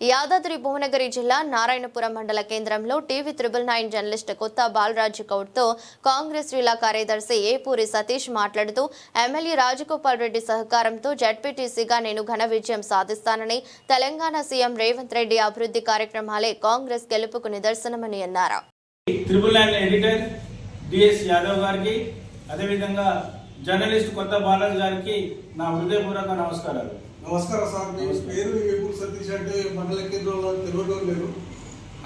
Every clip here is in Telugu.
యాదాద్రి భువనగిరి జిల్లా నారాయణపురం మండల కేంద్రంలో టీవీ త్రిబుల్ నైన్ జర్నలిస్ట్ కొత్త బాలరాజ్ గౌడ్తో కాంగ్రెస్ జిల్లా కార్యదర్శి ఏపూరి సతీష్ మాట్లాడుతూ ఎమ్మెల్యే రాజగోపాల్ రెడ్డి సహకారంతో జడ్పీటీసీగా నేను ఘన విజయం సాధిస్తానని తెలంగాణ సీఎం రేవంత్ రెడ్డి అభివృద్ధి కార్యక్రమాలే కాంగ్రెస్ గెలుపుకు నిదర్శనమని అన్నారు. Triple nine editor DS Yadav గారికి అదేవిధంగా జర్నలిస్ట్ కొత్త బాలాజీ గారికి నా హృదయపూర్వక నమస్కారాలు. నమస్కారం సార్. మీ పేరు ఎప్పుడు సతీష్ అంటే మండల కేంద్రంలో తెలియడం లేదు.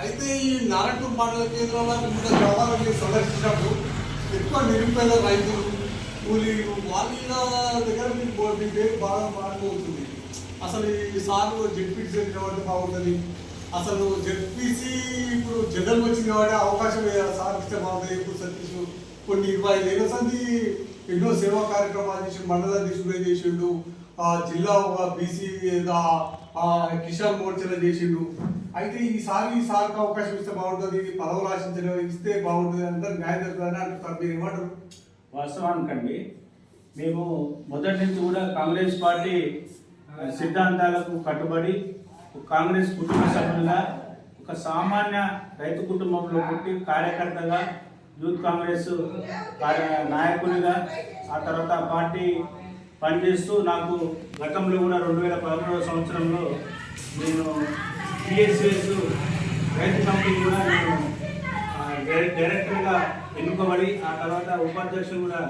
అయితే ఈ నారాయణపూర్ మండల కేంద్రంలో వివిధ గ్రామాలను సందర్శించినప్పుడు ఎక్కువ నిరుపేద రైతులు కూలీలు వాళ్ళ దగ్గర మీకు పోటీ మీ పేరు బాగా మారిపోతుంది. అసలు ఈ సార్ జెడ్పీసీ కాబట్టి బాగుంటుంది. అసలు జెడ్పీసీ ఇప్పుడు జనరల్ వచ్చిన వాడే అవకాశం వేయాలి సార్ ఇస్తే బాగుంటుంది. ఎప్పుడు సతీష్ కొన్ని ఇరవై ఐదు ఏళ్ళ సంది ఎన్నో సేవా కార్యక్రమాలు చేసి మండల అధ్యక్షుడు చేసిండు. ఆ జిల్లా ఒక బీసీ కిసాన్ మోర్చాలో చేసిండు. అయితే ఈసారి ఈ సార్కి అవకాశం ఇస్తే బాగుంటుంది. పదవులు ఆశించడం ఇస్తే బాగుంటుంది. అందరు న్యాయం జరుగుతుందని అంటారు మీరు ఏమంటారు? వాస్తవానికండి. మేము మొదటి నుంచి కూడా కాంగ్రెస్ పార్టీ సిద్ధాంతాలకు కట్టుబడి కాంగ్రెస్ కుటుంబ సభ్యులుగా ఒక సామాన్య రైతు కుటుంబంలో పుట్టి కార్యకర్తగా యూత్ కాంగ్రెస్ నాయకునిగా ఆ తర్వాత పార్టీ పనిచేస్తూ నాకు గతంలో కూడా రెండు వేల పదమూడవ సంవత్సరంలో నేను టీఎస్ఎస్ రైతు కమిటీ కూడా నేను డైరెక్టర్గా ఎన్నుకోబడి ఆ తర్వాత ఉపాధ్యక్షులు కూడా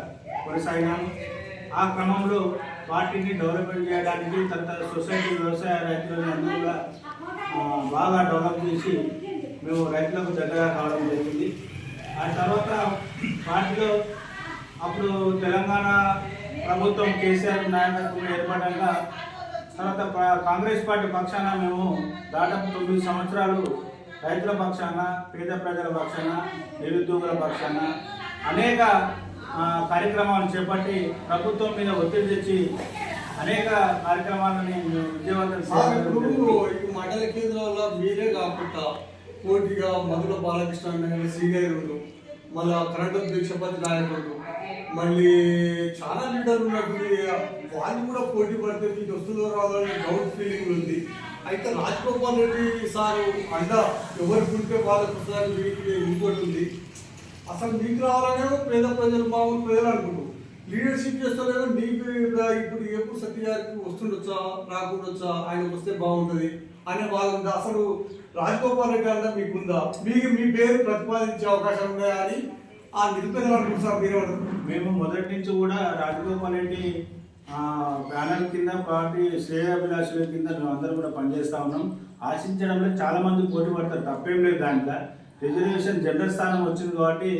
కొనసాగాను ఆ క్రమంలో పార్టీని డెవలప్మెంట్ చేయడానికి తర్వాత సొసైటీ వ్యవసాయ రైతులను అందరూ కూడా బాగా డెవలప్ చేసి మేము రైతులకు దగ్గర కావడం జరిగింది. ఆ తర్వాత పార్టీలో అప్పుడు తెలంగాణ ప్రభుత్వం కేసీఆర్ నాయకత్వం ఏర్పడాక తర్వాత కాంగ్రెస్ పార్టీ పక్షాన మేము దాదాపు తొమ్మిది సంవత్సరాలు రైతుల పక్షాన పేద ప్రజల పక్షాన నిరుద్యోగుల పక్షాన అనేక కార్యక్రమాలు చేపట్టి ప్రభుత్వం మీద ఒత్తిడి తెచ్చి అనేక కార్యక్రమాలని విజయవంతం సార్ మండల కేంద్రంలో మీరే కాకుండా పోటీగా మధుర బాలకృష్ణ సీనియర్ మళ్ళా కరెంట్ దీక్షపతి నాయకుడు మళ్ళీ చాలా లీడర్లు ఉన్నట్టుంది వాళ్ళు కూడా పోటీ పడితే మీకు వస్తుందో రావాలని డౌట్ ఫీలింగ్ ఉంది. అయితే రాజగోపాల్ రెడ్డి సార్ అండ ఎవరికి ఉంటే వాళ్ళకు వస్తుందని మీకు ఇంకోటి ఉంది. అసలు మీకు రావాలనే పేద ప్రజలు మామూలు ప్రజలు అనుకుంటారు లీడర్షిప్ చేస్తలేదో మీకు ఇప్పుడు ఎప్పుడు సత్య గారికి వస్తుండొచ్చా రాకుండొచ్చా ఆయన వస్తే బాగుంటుంది అనే వాళ్ళు అసలు రాజగోపాల్ రెడ్డి అంటే మీకుందా? మీకు మీ పేరు ప్రతిపాదించే అవకాశం ఉందా అని ఆ నిరుపేదలు అనుకుంటున్నారు మేము మొదటి నుంచి కూడా రాజగోపాల్ రెడ్డి ఆ, ప్యానల్ కింద పార్టీ శ్రేయాభిలాషుల కింద మేము అందరం కూడా పనిచేస్తా ఉన్నాం. ఆశించడంలో చాలా మంది పోటీ పడతారు తప్పేం లేదు దాంట్లో. రిజర్వేషన్ జనరల్ స్థానం వచ్చింది కాబట్టి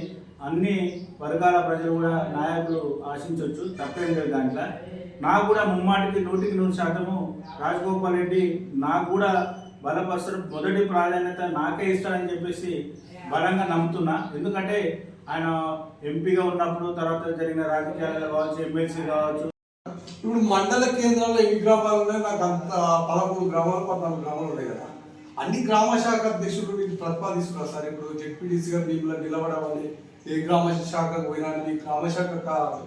అన్ని వర్గాల ప్రజలు కూడా నాయకులు ఆశించవచ్చు తప్పేం లేదు దాంట్లో. నాకు కూడా ముమ్మాటికి నూటికి నూరు శాతము రాజగోపాల్ రెడ్డి నాకు కూడా బలపరుస్తారు మొదటి ప్రాధాన్యత నాకే ఇస్తాడని చెప్పేసి బలంగా నమ్ముతున్నా. ఎందుకంటే ఆయన ఎంపీగా ఉన్నప్పుడు తర్వాత జరిగిన రాజకీయాలలో కావచ్చు ఎమ్మెల్సీ కావచ్చు. ఇప్పుడు మండల కేంద్రాల్లో ఎన్ని గ్రామాలు ఉన్నాయి? నాకు అంత పదమూడు గ్రామాలు పద్నాలుగు గ్రామాలు ఉన్నాయి కదా. అన్ని గ్రామ శాఖ అధ్యక్షుడు మీకు ప్రతిపాదిస్తున్నారు సార్? ఇప్పుడు జెడ్పీటీసీగా మీరు నిలబడవాలి ఏ గ్రామ శాఖకు పోయినా మీ గ్రామ శాఖ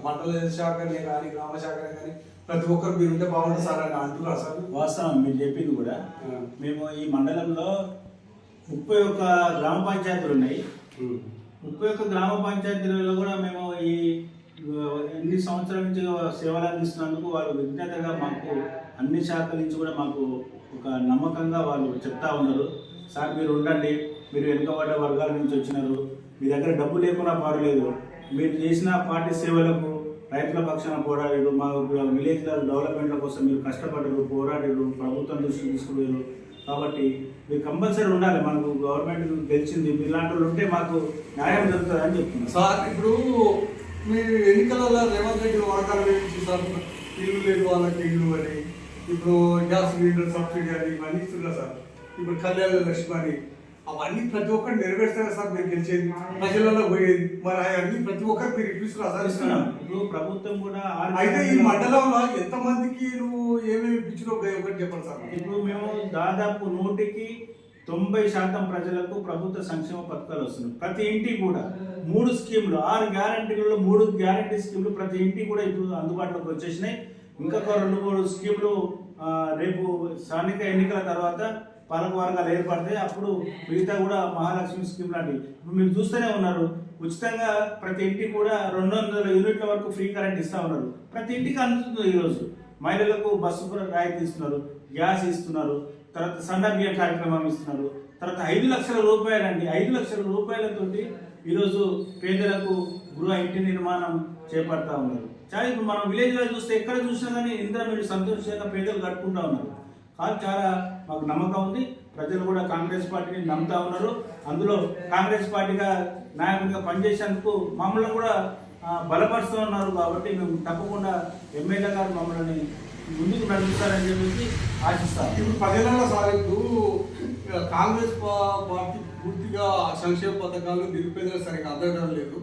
మండల శాఖనే కానీ గ్రామ శాఖనే కానీ ప్రతి ఒక్కరు మీరు ఉంటే బాగుంటుంది సార్ అని అంటున్నారు సార్. వాస్తవం మీరు చెప్పింది కూడా. మేము ఈ మండలంలో ముప్పై ఒక్క గ్రామ పంచాయతీలు ఉన్నాయి. ముప్పై ఒక్క గ్రామ పంచాయతీలలో కూడా మేము ఈ ఎన్ని సంవత్సరాల నుంచి సేవలు అందిస్తున్నందుకు వాళ్ళు విజ్ఞతగా మాకు అన్ని శాఖల నుంచి కూడా మాకు ఒక నమ్మకంగా వాళ్ళు చెప్తా ఉన్నారు. సార్ మీరు ఉండండి. మీరు వెనుకబడ్డ వర్గాల నుంచి వచ్చినారు. మీ దగ్గర డబ్బు లేకున్నా పర్వాలేదు మీరు చేసిన పార్టీ సేవలకు రైతుల పక్షాన పోరాడారు మా విలేజ్ల డెవలప్మెంట్ల కోసం మీరు కష్టపడ్డారు పోరాడారు ప్రభుత్వం దృష్టి తీసుకుపోయారు. కాబట్టి మీరు కంపల్సరీ ఉండాలి. మనకు గవర్నమెంట్ గెలిచింది మీలాంటి వాళ్ళు ఉంటే మాకు న్యాయం జరుగుతుంది అని చెప్తున్నారు. సార్ ఇప్పుడు మీరు ఎన్నికలలో రేవంత్ రెడ్డి వాగ్దానం సార్ ఇల్లు లేదు వాళ్ళకి ఇల్లు అని ఇప్పుడు గ్యాస్ సిలిండర్ సబ్సిడీ అని ఇవన్నీ ఇస్తున్నారు సార్. ఇప్పుడు కళ్యాణ లక్ష్మి అని అవన్నీ ప్రతి ఒక్కరు నెరవేర్స్తారు సార్ మీరు గెలిచేది. ప్రజలలో పోయేది. మరి అవన్నీ ప్రతి ఒక్కరు మీరు ఇప్పిస్తున్నారు సార్ ఇప్పుడు ప్రభుత్వం కూడా అయితే ఈ మండలంలో ఎంతమందికి నువ్వు ఏమేమి ఇప్పించినావు ఒకటి చెప్పండి సార్. ఇప్పుడు మేము దాదాపు నూటికి తొంభై శాతం ప్రజలకు ప్రభుత్వ సంక్షేమ పథకాలు వస్తున్నాయి. ప్రతి ఇంటికి కూడా మూడు స్కీములు ఆరు గ్యారంటీలలో మూడు గ్యారంటీ స్కీములు ప్రతి ఇంటికి కూడా ఇప్పుడు అందుబాటులోకి వచ్చేసినాయి. ఇంకొక రెండు మూడు స్కీములు రేపు స్థానిక ఎన్నికల తర్వాత పాలక వర్గాలు ఏర్పడితే అప్పుడు మిగతా కూడా మహాలక్ష్మి స్కీమ్ లాంటివి. ఇప్పుడు మీరు చూస్తూనే ఉన్నారు ఉచితంగా ప్రతి ఇంటికి కూడా రెండు వందల యూనిట్ల వరకు ఫ్రీ కరెంట్ ఇస్తూ ఉన్నారు. ప్రతి ఇంటికి అందుతుంది ఈరోజు మహిళలకు బస్సు కూడా రాయితీ ఇస్తున్నారు గ్యాస్ ఇస్తున్నారు తర్వాత సన్న బియ్యం కార్యక్రమం ఇస్తున్నారు. తర్వాత ఐదు లక్షల రూపాయలండి ఐదు లక్షల రూపాయలతోటి ఈరోజు పేదలకు గృహ ఇంటి నిర్మాణం చేపడతా ఉన్నారు. చాలా ఇప్పుడు మనం విలేజ్లో చూస్తే ఎక్కడ చూసినా కానీ ఇంద్ర మీరు సంతోషంగా పేదలు కట్టుకుంటా ఉన్నారు. కానీ చాలా మాకు నమ్మకం ఉంది. ప్రజలు కూడా కాంగ్రెస్ పార్టీని నమ్ముతా ఉన్నారు. అందులో కాంగ్రెస్ పార్టీగా నాయకుడిగా పనిచేసేందుకు మమ్మల్ని కూడా బలపరుస్తూ ఉన్నారు కాబట్టి మేము తప్పకుండా ఎమ్మెల్యే గారు మమ్మల్ని ముందుకు నడుపుతారని చెప్పేసి ఆశిస్తాం. ఇప్పుడు పదేళ్ళ సాగు కాంగ్రెస్ పార్టీ పూర్తిగా సంక్షేమ పథకాలు నిరుపేదలకు సరిగ్గా అందడం లేదు.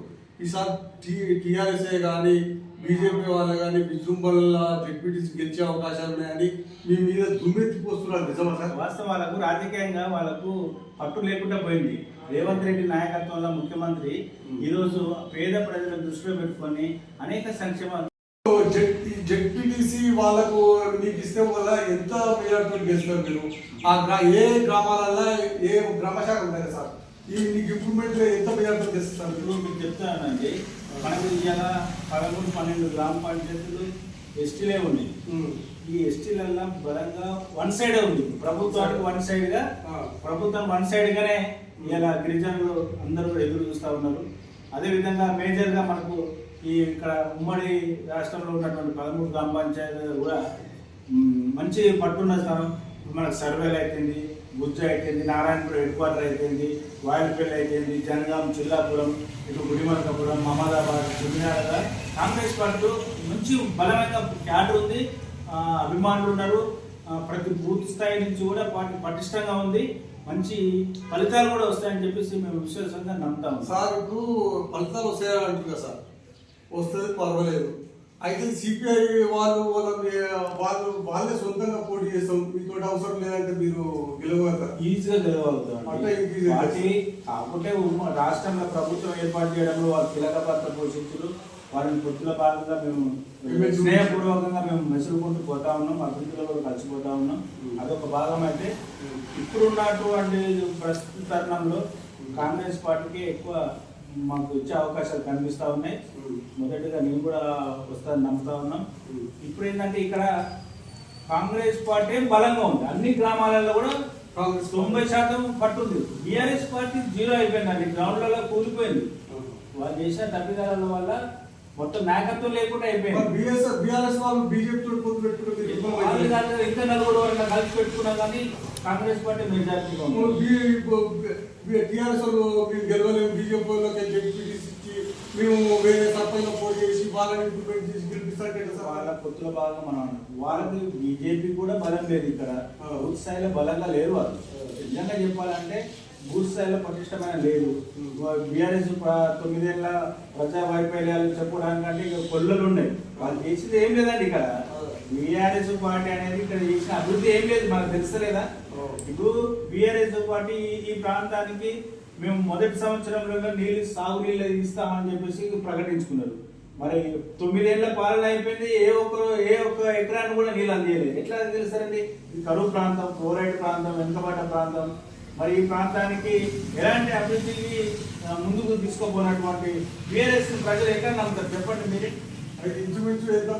ఈసారి టీ టీఆర్ఎస్ఏ కానీ బీజేపీ వాళ్ళు కానీ విజృంభణల జెడ్పీటీసీ గెలిచే అవకాశాలు ఉన్నాయని మీ మీద దుమ్మెత్తిపోస్తున్నారు నిజమా సార్? వాస్తవాలకు రాజకీయంగా వాళ్ళకు పట్టు లేకుండా పోయింది. రేవంత్ రెడ్డి నాయకత్వంలో ముఖ్యమంత్రి ఈరోజు పేద ప్రజలను దృష్టిలో పెట్టుకొని అనేక సంక్షేమ జెడ్పీటీసీ వాళ్ళకు నీకు ఇస్తే వల్ల ఎంత మెజార్టీతో గెలుస్తారు మీరు? ఆ గ్రా ఏ గ్రామాలలో ఏ గ్రామశాఖ ఉంటాయి సార్? ఈ నీకు ఇంప్రూవ్మెంట్ ఎంత మెజార్టీతో గెలుస్తారు? ఇప్పుడు మీకు చెప్తానండి మనకు ఇలా పదమూడు పన్నెండు గ్రామ పంచాయతీలు ఎస్టీలే ఉన్నాయి. ఈ ఎస్టీలల్లో బలంగా వన్ సైడ్ ఉంది. ప్రభుత్వానికి వన్ సైడ్గా. ప్రభుత్వం వన్ సైడ్ గానే ఇలా గిరిజనులు అందరూ ఎదురు చూస్తా ఉన్నారు. అదే విధంగా మేజర్గా మనకు ఈ ఇక్కడ ఉమ్మడి రాష్ట్రంలో ఉన్నటువంటి పదమూడు గ్రామ పంచాయతీలు కూడా మంచి పట్టున్న స్థానం మనకు సర్వేలు అయిపోయింది గుజ్జు అయిపోయింది నారాయణపురం హెడ్ క్వార్టర్ అయిపోయింది వాయుపల్లి అయిపోయింది జనగాం చిల్లాపురం ఇటు గుడిమలకపురం మహమ్మదాబాద్ గుడినాడ కాంగ్రెస్ పార్టీ మంచి బలమైన క్యాడర్ ఉంది. అభిమానులు ఉన్నారు. ప్రతి బూత్ స్థాయి నుంచి కూడా పార్టీ పటిష్టంగా ఉంది. మంచి ఫలితాలు కూడా వస్తాయని చెప్పేసి మేము విశ్వాసంగా నమ్ముతాము సార్ ఇప్పుడు ఫలితాలు వస్తాయని అంటున్నారు సార్. వస్తుంది పర్వాలేదు. అయితే సిపిఐ వాళ్ళు వాళ్ళ వాళ్ళు వాళ్ళే సొంతంగా పోటీ చేస్తాం. మీతో అవసరం లేదంటే మీరు గెలవగలుగుతారు? ఈజీగా గెలవగలుగుతాం అంటే కాకపోతే రాష్ట్రంలో ప్రభుత్వం ఏర్పాటు చేయడంలో వారు కీలక పాత్ర పోషించారు. వారిని పొత్తుల భాగంగా మేము మేము స్నేహపూర్వకంగా మేము మెసులుకుంటూ పోతా ఉన్నాం. అభివృద్ధిలో కూడా కలిసిపోతా ఉన్నాం. అదొక భాగం అయితే ఇప్పుడున్నటువంటి ప్రస్తుత తరుణంలో కాంగ్రెస్ పార్టీకి ఎక్కువ మాకు ఇచ్చే అవకాశాలు కనిపిస్తా ఉన్నాయి. మొదటిగా నేను కూడా వస్తాను నమ్ముతా ఉన్నాం. ఇప్పుడు ఏంటంటే ఇక్కడ కాంగ్రెస్ పార్టీ బలంగా ఉంది. అన్ని గ్రామాలలో కూడా కాంగ్రెస్ తొంభై శాతం పట్టుంది. బీఆర్ఎస్ పార్టీ జీరో అయిపోయిందండి గ్రౌండ్లలో కూలిపోయింది. వాళ్ళు చేసిన తప్పిదాల వల్ల మొత్తం నాయకత్వం లేకుండా అయిపోయింది. బిఆర్ఎస్ వాళ్ళు బీజేపీ ఇంకా నలుగురు వరకు కలిసి పెట్టుకున్నా కానీ కాంగ్రెస్ పార్టీ టీఆర్ఎస్ వాళ్ళు మేము గెలవలేము బీజేపీ వాళ్ళకి ఇచ్చి మేము వేరే సర్పంచ్ పోటీ చేసి వాళ్ళని ఇంప్రూవ్మెంట్ చేసి గెలిపిస్తారంటే సార్ వాళ్ళ పొత్తుల భాగంగా మనం అన్నాం. వాళ్ళకి బీజేపీ కూడా బలం లేదు ఇక్కడ. బూత్ స్థాయిలో బలంగా లేరు వాళ్ళు నిజంగా చెప్పాలంటే బూత్ స్థాయిలో పటిష్టమైన లేదు. బీఆర్ఎస్ తొమ్మిదేళ్ళ ప్రజా వైఫల్యాలు చెప్పడానికంటే ఇక కొల్లలు ఉన్నాయి. వాళ్ళు చేసింది ఏం లేదండి ఇక్కడ. బీఆర్ఎస్ పార్టీ అనేది ఇక్కడ చేసిన అభివృద్ధి ఏం లేదు మనకు తెలుస్తలేదా? ఇప్పుడు బీఆర్ఎస్ పార్టీ ఈ- ప్రాంతానికి మేము మొదటి సంవత్సరంలో నీళ్ళు సాగు నీళ్ళు ఇస్తామని చెప్పేసి ప్రకటించుకున్నారు. మరి తొమ్మిదేళ్ళ పాలన అయిపోయింది ఏ ఒక్క ఏ ఒక్క ఎకరాన్ని కూడా నీళ్ళు అందియలేదు. ఎట్లా తెలుస్తారండి? కరువు ప్రాంతం క్లోరైడ్ ప్రాంతం వెనుకబడ్డ ప్రాంతం మరి ఈ ప్రాంతానికి ఎలాంటి అభివృద్ధికి ముందుకు తీసుకోపోయినటువంటి బీఆర్ఎస్ ప్రజలు ఎక్కడ నమ్ముతారు? చెప్పండి మీరే. ఇంచుమించు ఎంత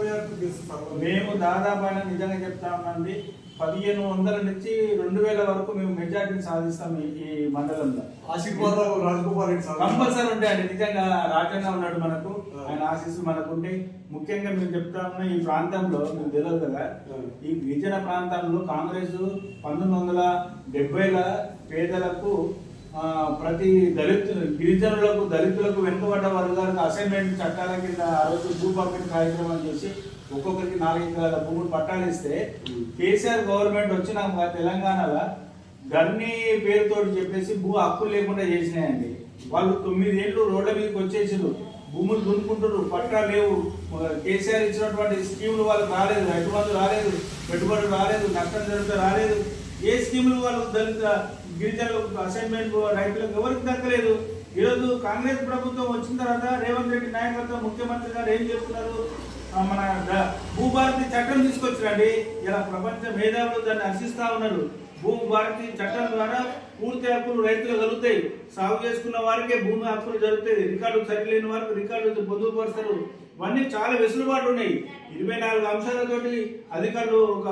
మేము దాదాపు అయినా నిజంగా చెప్తా ఉన్నాండి పదిహేను వందల నుంచి రెండు వేల వరకు మేము మెజార్టీని సాధిస్తాం ఈ- మండలంలో. ఆశీర్వాదాలు రాజగోపాల్ కంపల్సరీ ఉంటాయండి నిజంగా రాజన్న ఉన్నాడు మనకు. ఆయన ఆశీస్సు మనకు ఉంటే ముఖ్యంగా మేము చెప్తా ఉన్న ఈ ప్రాంతంలో మీకు తెలియదు కదా. ఈ గిరిజన ప్రాంతాల్లో కాంగ్రెస్ పంతొమ్మిది వందల డెబ్బైల పేదలకు ప్రతి దళితు గిరిజనులకు దళితులకు వెనుకబడ్డ వర్గాలకు అసైన్మెంట్ చట్టాల కింద ఆ రోజు భూ పంపిణీ కార్యక్రమం చేసి ఒక్కొక్కరికి నాలుగు ఎకరాల భూములు పట్టాలిస్తే కేసీఆర్ గవర్నమెంట్ వచ్చినాక తెలంగాణలో గన్ని పేరుతో చెప్పేసి భూ హక్కులు లేకుండా చేసినాయండి. వాళ్ళు తొమ్మిది ఏళ్ళు రోడ్ల మీదకి వచ్చేసారు భూములు దున్నుకుంటారు పట్టా లేవు. కేసీఆర్ ఇచ్చినటువంటి స్కీములు వాళ్ళకి రాలేదు. రైతు రాలేదు. పెట్టుబడులు రాలేదు. నష్టం జరిగితే రాలేదు. ఏ స్కీములు వాళ్ళు దళిత గిరిజనులకు అసైన్మెంట్ రైతులకు ఎవరికి దక్కలేదు. ఈరోజు కాంగ్రెస్ ప్రభుత్వం వచ్చిన తర్వాత రేవంత్ రెడ్డి నాయకత్వం ముఖ్యమంత్రి గారు ఏం చెప్తున్నారు? మన భూభారతి చట్టం తీసుకొచ్చినండి ఇలా ప్రపంచ మేధావులు దాన్ని హర్షిస్తూ ఉన్నారు. భూభారతి చట్టం ద్వారా పూర్తి హక్కులు రైతులు కలుగుతాయి సాగు చేసుకున్న వారికే భూమి హక్కులు జరుగుతాయి రికార్డు సరిలేని వారికి రికార్డు పొందుపరుస్తారు. ఇవన్నీ చాలా వెసులుబాటు ఉన్నాయి. ఇరవై నాలుగు అంశాలతోటి అధికారులు ఒక